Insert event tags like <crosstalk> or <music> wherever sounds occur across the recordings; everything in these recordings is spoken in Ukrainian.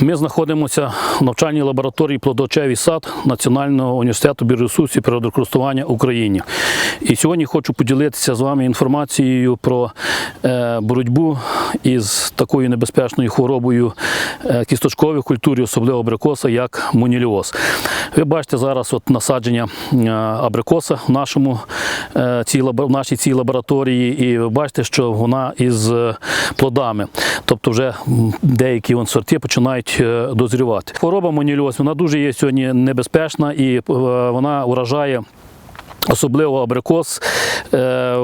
Ми знаходимося в навчальній лабораторії плодочевий сад Національного університету біоресурсів і природокористування України. І сьогодні хочу поділитися з вами інформацією про е, боротьбу із такою небезпечною хворобою е, кісточкових культур, особливо абрикоса, як моніліоз. Ви бачите зараз от насадження е, абрикоса в, нашому, в нашій цій лабораторії, і ви бачите, що вона із плодами. Тобто вже деякі сорти починають е, дозрівати. Хвороба монільоз, вона дуже є сьогодні небезпечна і е, вона уражає. Особливо абрикос, е,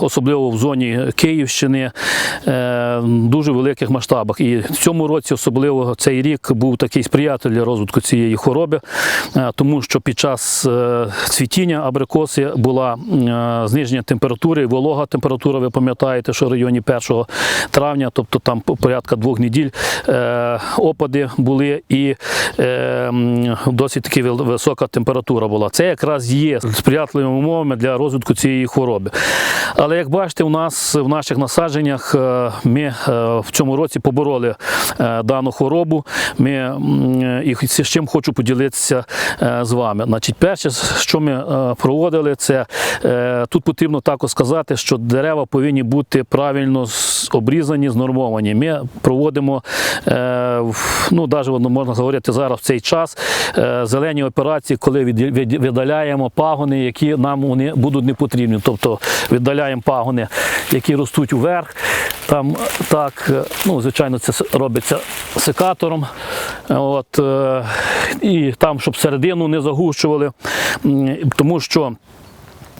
особливо в зоні Київщини, е, дуже великих масштабах. І в цьому році, особливо цей рік, був такий сприятель для розвитку цієї хвороби, е, тому що під час цвітіння абрикоси була зниження температури, волога температура. Ви пам'ятаєте, що в районі 1 травня, тобто там порядка двох неділь, опади були і досить таки висока температура була. Це якраз є сприятливими умовами для розвитку цієї хвороби. Але як бачите, у нас в наших насадженнях е, ми е, в цьому році побороли е, дану хворобу. Ми і з чим хочу поділитися з вами. Значить, перше, що ми проводили, це тут потрібно також сказати, що дерева повинні бути правильно обрізані, знормовані. Ми проводимо, ну навіть можна говорити зараз в цей час, зелені операції, коли від- від- видаляємо пагони, які нам вони будуть не потрібні. Тобто віддаляємо пагони, які ростуть вверх. Там так, е, ну звичайно, це робиться секатором. От, е, і там, щоб середину не загущували, тому що.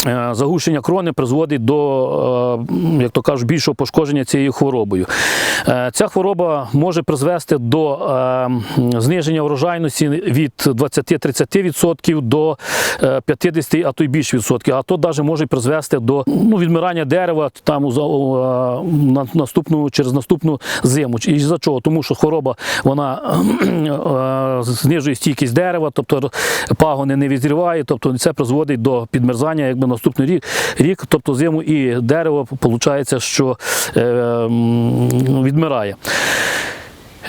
Е, Загущення крони призводить до, е, як то кажуть, більшого пошкодження цією хворобою. Е, Ця хвороба може призвести до зниження врожайності від 20-30% до е, 50, а то й більше відсотків. А то навіть може призвести до ну, відмирання дерева там на наступну через наступну зиму. І за чого? Тому що хвороба вона знижує стійкість дерева, тобто пагони не відріває, тобто це призводить до підмерзання якби наступний рік, рік тобто зиму і дерево виходить, що е, відмирає.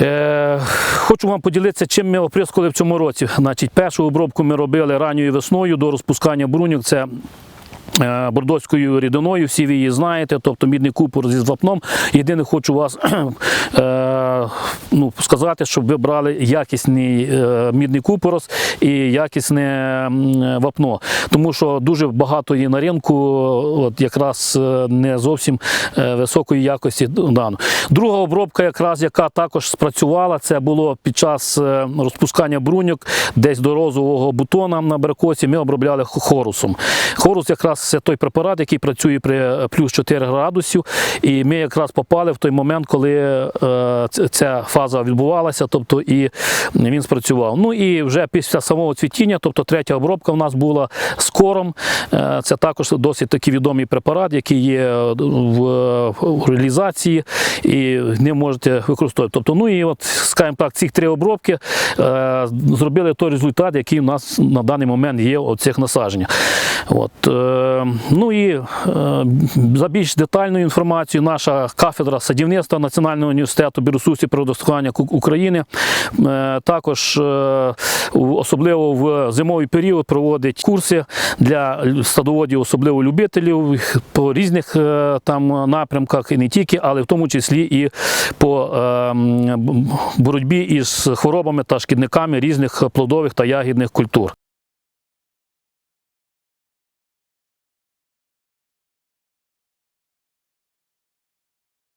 Е, хочу вам поділитися, чим ми оприскували в цьому році. Значить, першу обробку ми робили ранньою весною до розпускання бруньок. Це бордоською рідиною, всі ви її знаєте, тобто мідний купор зі вапном. Єдине, хочу вас <clears throat> е, ну, сказати, щоб ви брали якісний е, мідний купорос і якісне вапно. Тому що дуже багато є на ринку, от якраз е, не зовсім е, високої якості дану. Друга обробка, якраз яка також спрацювала, це було під час е, розпускання бруньок, десь до розового бутона на беркосі. Ми обробляли хорусом. Хорус якраз це той препарат, який працює при е, плюс 4 градусів. І ми якраз попали в той момент, коли е, ця фаза відбувалася, тобто і він спрацював. Ну і вже після самого цвітіння, тобто третя обробка в нас була з кором. Е, Це також досить такий відомий препарат, який є в, реалізації, і ним можете використовувати. Тобто, ну і от, скажімо так, ці три обробки зробили той результат, який у нас на даний момент є у цих насадженнях. От, ну і е, за більш детальною інформацією, наша кафедра садівництва Національного університету біоресурсів природостояння України е, також, е, особливо в зимовий період, проводить курси для садоводів, особливо любителів по різних там напрямках, і не тільки, але в тому числі і по е, боротьбі із хворобами та шкідниками різних плодових та ягідних культур.